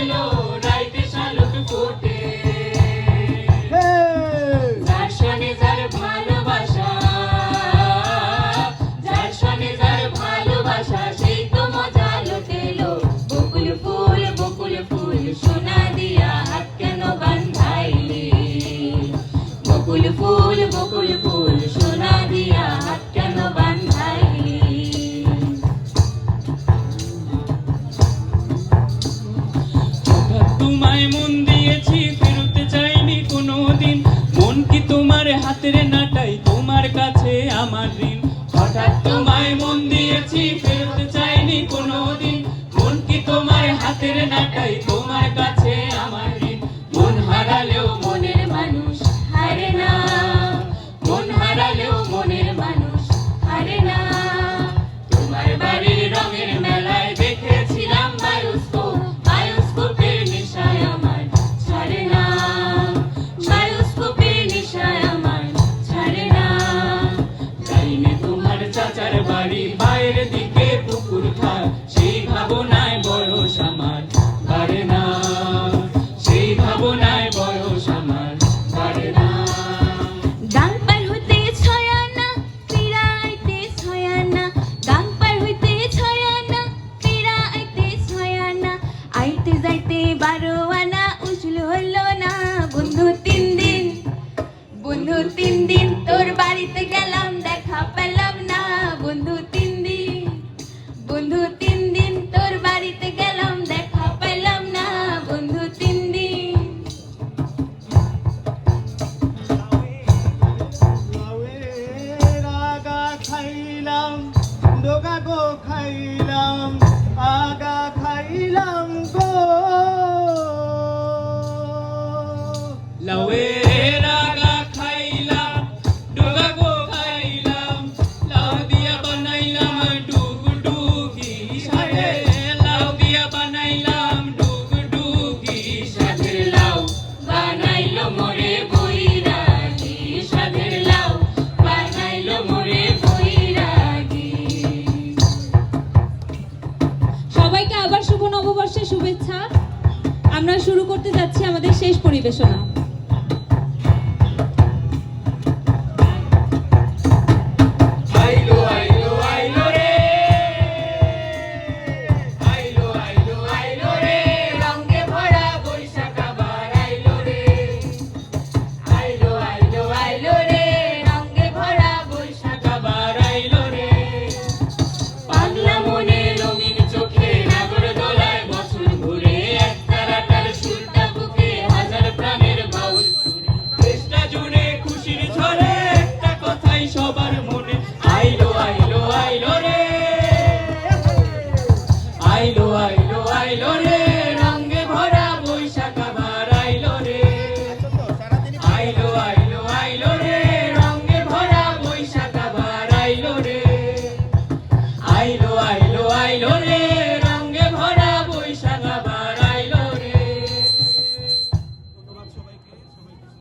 know. হাতের নাটাই তোমার কাছে আমার ঋণ। হঠাৎ তোমায় মন দিয়েছি, ফেরতে চাইনি কোনোদিন। মন কি তোমার হাতের নাটাই তোমার বারো আনা উসুল হইল না বন্ধু তিন দিন বন্ধু তিন দিন তোর বাড়িতে গেলাম দেখা পেলাম না বন্ধু তিন দিন বন্ধু তিন দিন তোর বাড়িতে গেলাম দেখা পেলাম না বন্ধু তিন দিন খাইলাম ডোগা গো খাইলাম আগা যাচ্ছি আমাদের শেষ পরিবেশনা।